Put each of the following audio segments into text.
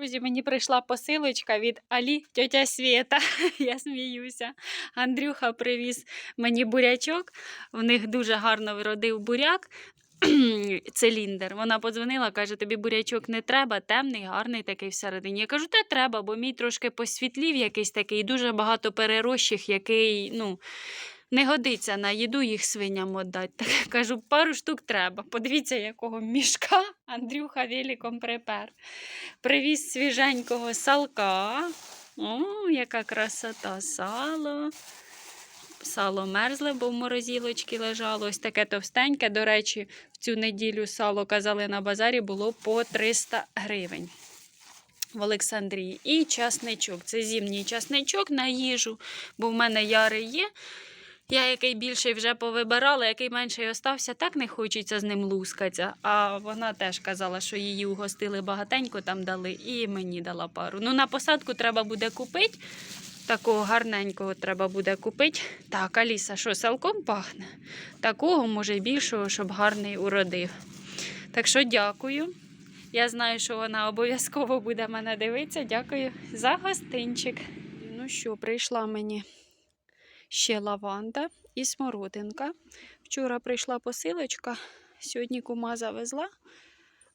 Друзі, мені прийшла посилочка від Алі тьотя Свєта. Я сміюся. Андрюха привіз мені бурячок. В них дуже гарно вродив буряк. Циліндр. Вона подзвонила, каже: тобі бурячок не треба, темний, гарний такий всередині. Я кажу, та треба, бо мій трошки посвітлів якийсь такий, дуже багато перерощих, який, ну. Не годиться на їду їх свиням віддати. Так я кажу, пару штук треба. Подивіться, якого мішка Андрюха великом припер. Привіз свіженького салка. О, яка красота сало. Сало мерзле, бо в морозілочці лежало. Ось таке товстеньке. До речі, в цю неділю сало казали на базарі було по 300 гривень. В Олександрії. І часничок. Це зимній часничок на їжу, бо в мене яри є. Я який більший вже повибирала, який менший остався, так не хочеться з ним лускатися. А вона теж казала, що її угостили багатенько, там дали, і мені дала пару. Ну, на посадку треба буде купити. Такого гарненького треба буде купити. Так, Аліса, що салком пахне? Такого, може, більшого, щоб гарний уродив. Так що дякую. Я знаю, що вона обов'язково буде мене дивитися. Дякую за гостинчик. Ну що, прийшла мені ще лаванда і смородинка. Вчора прийшла посилочка, сьогодні кума завезла.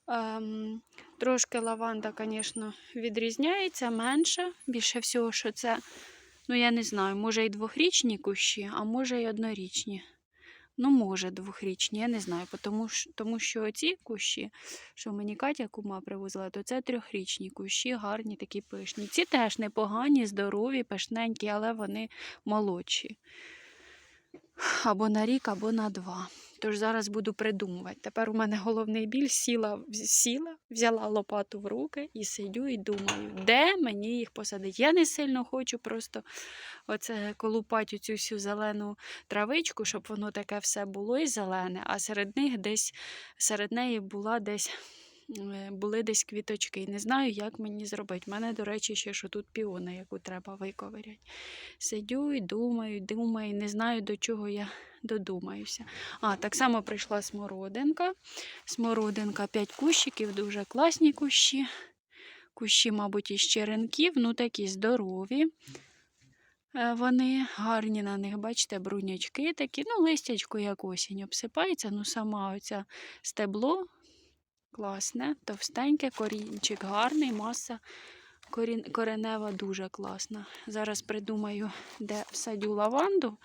Ем, трошки лаванда, звісно, відрізняється, менша. Більше всього, що це, ну я не знаю, може і двохрічні кущі, а може і однорічні. Ну, може, двохрічні, я не знаю, тому, що- тому що ці кущі, що мені Катя кума привозила, то це трьохрічні кущі, гарні, такі пишні. Ці теж непогані, здорові, пишненькі, але вони молодші. Або на рік, або на два. Тож зараз буду придумувати. Тепер у мене головний біль сіла, сіла, взяла лопату в руки і сидю і думаю, де мені їх посадити. Я не сильно хочу просто оце колупати цю всю зелену травичку, щоб воно таке все було і зелене, а серед них десь серед неї була десь. Е, Були десь квіточки. Не знаю, як мені зробити. У мене, до речі, ще що тут піона, яку треба виковиряти. Сидю і думаю, думаю, не знаю, до чого я додумаюся. А, так само прийшла смородинка. Смородинка 5 кущиків, дуже класні кущі. Кущі, мабуть, із черенків, ну такі здорові. Е, Вони гарні на них, бачите, брунячки такі, ну, листячко як осінь обсипається. Ну, сама оця стебло класне, товстеньке, корінчик гарний, маса корін... коренева дуже класна. Зараз придумаю, де всадю лаванду,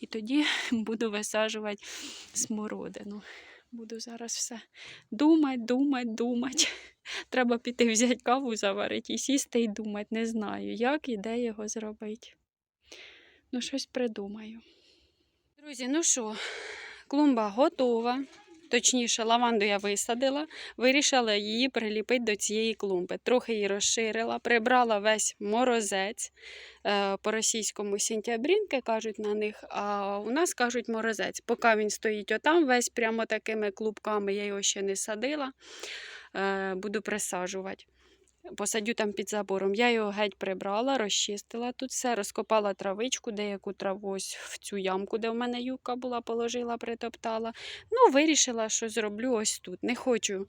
і тоді буду висаджувати смородину. Буду зараз все думати, думати, думати. Треба піти взяти каву заварити і сісти і думати. Не знаю, як і де його зробити. Ну, щось придумаю. Друзі, ну що, клумба готова. Точніше, лаванду я висадила, вирішила її приліпити до цієї клумби. Трохи її розширила, прибрала весь морозець. Е, По-російському сентябрінки кажуть на них, а у нас кажуть морозець. Поки він стоїть отам, весь прямо такими клубками, я його ще не садила. Е, Буду присаджувати. Посадю там під забором. Я його геть прибрала, розчистила тут все, розкопала травичку, деяку траву ось в цю ямку, де в мене юбка була, положила, притоптала. Ну, вирішила, що зроблю ось тут. Не хочу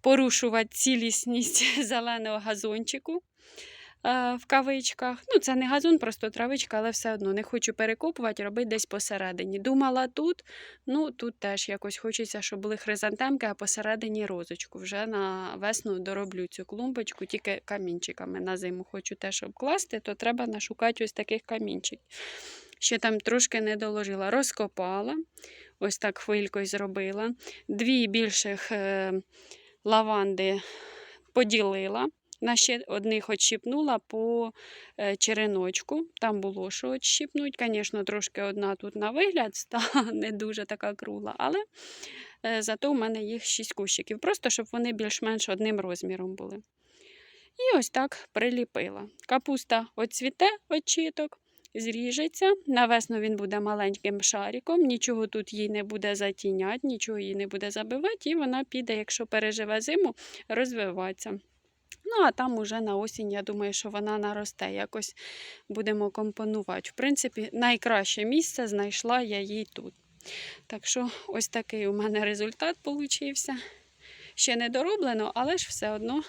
порушувати цілісність зеленого газончику в кавичках. Ну, це не газон, просто травичка, але все одно не хочу перекопувати, робити десь посередині. Думала тут, ну тут теж якось хочеться, щоб були хризантемки, а посередині розочку. Вже на весну дороблю цю клумбочку, тільки камінчиками на зиму хочу теж обкласти, то треба нашукати ось таких камінчиків. Ще там трошки не доложила. Розкопала, ось так хвилькою зробила. Дві більших е, лаванди поділила. На ще одних відщипнула по е, череночку. Там було що відщипнути. Звісно, трошки одна тут на вигляд стала не дуже така кругла, але е, зато у мене їх 6 кущиків. Просто щоб вони більш-менш одним розміром були. І ось так приліпила. Капуста оцвіте очіток, зріжеться. На весну він буде маленьким шариком, нічого тут їй не буде затіняти, нічого їй не буде забивати, і вона піде, якщо переживе зиму, розвиватися. Ну, а там уже на осінь, я думаю, що вона наросте. Якось будемо компонувати. В принципі, найкраще місце знайшла я їй тут. Так що, ось такий у мене результат получився. Ще не дороблено, але ж все одно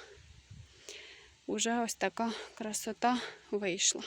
вже ось така красота вийшла.